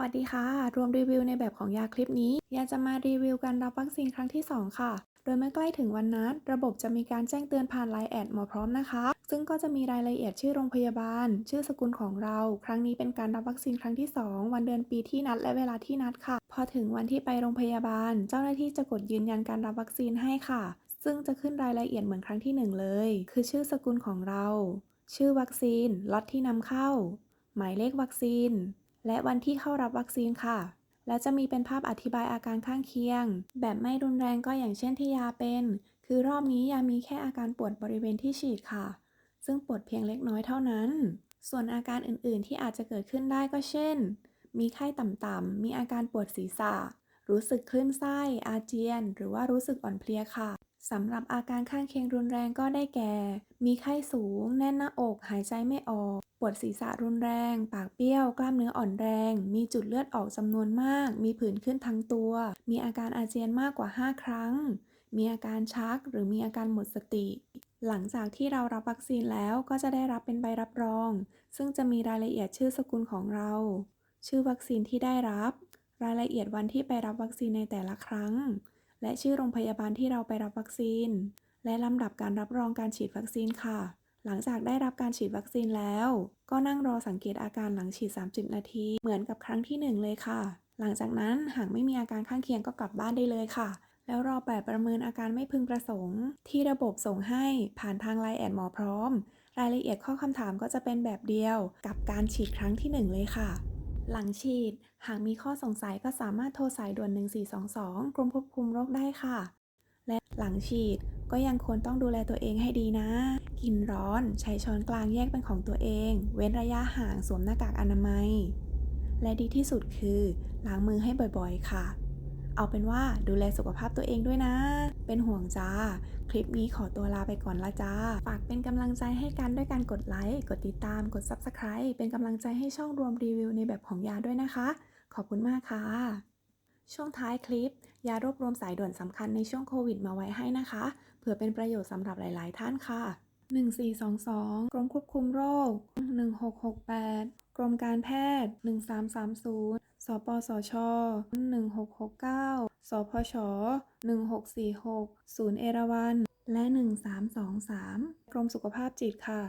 วัสดีค่ะ รวมรีวิวในแบบของยาคลิปนี้ ยาจะมารีวิวการรับวัคซีนครั้งที่ 2 ค่ะ โดยเมื่อใกล้ถึงวันนัด ระบบจะมีการแจ้งเตือนผ่านไลน์แอดหมอพร้อมนะคะ ซึ่งก็จะมีรายละเอียดชื่อโรงพยาบาล ชื่อสกุลของเรา ครั้งนี้เป็นการรับวัคซีนครั้งที่ 2 วันเดือนปีที่นัดและเวลาที่นัดค่ะ พอถึงวันที่ไปโรงพยาบาล เจ้าหน้าที่จะกดยืนยันการรับวัคซีนให้ค่ะ ซึ่งจะขึ้นรายละเอียดเหมือนครั้งที่หนึ่งเลย คือชื่อสกุลของเรา ชื่อวัคซีนล็อตที่นำเข้า หมายเลขวัคซีน และวันที่เข้ารับวัคซีนค่ะ แล้วจะมีเป็นภาพอธิบายอาการข้างเคียง แบบไม่รุนแรงก็อย่างเช่นที่ยาเป็น คือรอบนี้ยามีแค่อาการปวดบริเวณที่ฉีดค่ะ ซึ่งปวดเพียงเล็กน้อยเท่านั้น ส่วนอาการอื่นๆที่อาจจะเกิดขึ้นได้ก็เช่น มีไข้ต่ำๆ มีอาการปวดศีรษะ รู้สึกคลื่นไส้ อาเจียน หรือว่ารู้สึกอ่อนเพลียค่ะสำหรับอาการข้างเคียงรุนแรงก็ได้แก่ มีไข้สูง แน่นหน้าอก หายใจไม่ออก ปวดศีรษะรุนแรง ปากเบี้ยว กล้ามเนื้ออ่อนแรง มีจุดเลือดออกจำนวนมาก มีผื่นขึ้นทั้งตัว มีอาการอาเจียนมากกว่า 5 ครั้ง มีอาการชักหรือมีอาการหมดสติ หลังจากที่เรารับวัคซีนแล้วก็จะได้รับเป็นใบรับรอง ซึ่งจะมีรายละเอียดชื่อสกุลของเรา ชื่อวัคซีนที่ได้รับ รายละเอียดวันที่ไปรับวัคซีนในแต่ละครั้ง และชื่อโรงพยาบาลที่เราไปรับวัคซีน และลำดับการรับรองการฉีดวัคซีนค่ะ หลังจากได้รับการฉีดวัคซีนแล้ว ก็นั่งรอสังเกตอาการหลังฉีด 30 นาที เหมือนกับครั้งที่ 1 เลยค่ะ หลังจากนั้นหากไม่มีอาการข้างเคียงก็กลับบ้านได้เลยค่ะ แล้วรอแบบประเมินอาการไม่พึงประสงค์ ที่ระบบส่งให้ผ่านทางไลน์แอดหมอพร้อม รายละเอียดข้อคำถามก็จะเป็นแบบเดียว กับการฉีดครั้งที่ 1 เลยค่ะหลังฉีด หากมีข้อสงสัยก็สามารถโทรสายด่วน 1422 กรมควบคุมโรคได้ค่ะ และหลังฉีด ก็ยังควรต้องดูแลตัวเองให้ดีนะ กินร้อนใช้ช้อนกลางแยกเป็นของตัวเอง เว้นระยะห่างสวมหน้ากากอนามัย และดีที่สุดคือล้างมือให้บ่อยๆ ค่ะ เอาเป็นว่าดูแลสุขภาพตัวเองด้วยนะ เป็นห่วงจ้า คลิปนี้ขอตัวลาไปก่อนละจ้า ฝากเป็นกำลังใจให้กันด้วยการกดไลค์ กดติดตาม กด Subscribe เป็นกำลังใจให้ช่องรวมรีวิวในแบบของยาด้วยนะคะ ขอบคุณมากค่ะ ช่วงท้ายคลิป ยารวบรวมสายด่วนสำคัญในช่วงโควิดมาไว้ให้นะคะ เผื่อเป็นประโยชน์สำหรับหลาย ๆ ท่านค่ะ 1422 กรมควบคุมโรค 1668 กรมการแพทย์ 1330 สปสช 1669 สพช 1646 ศูนย์เอราวัณและ 1323 กรมสุขภาพจิตค่ะ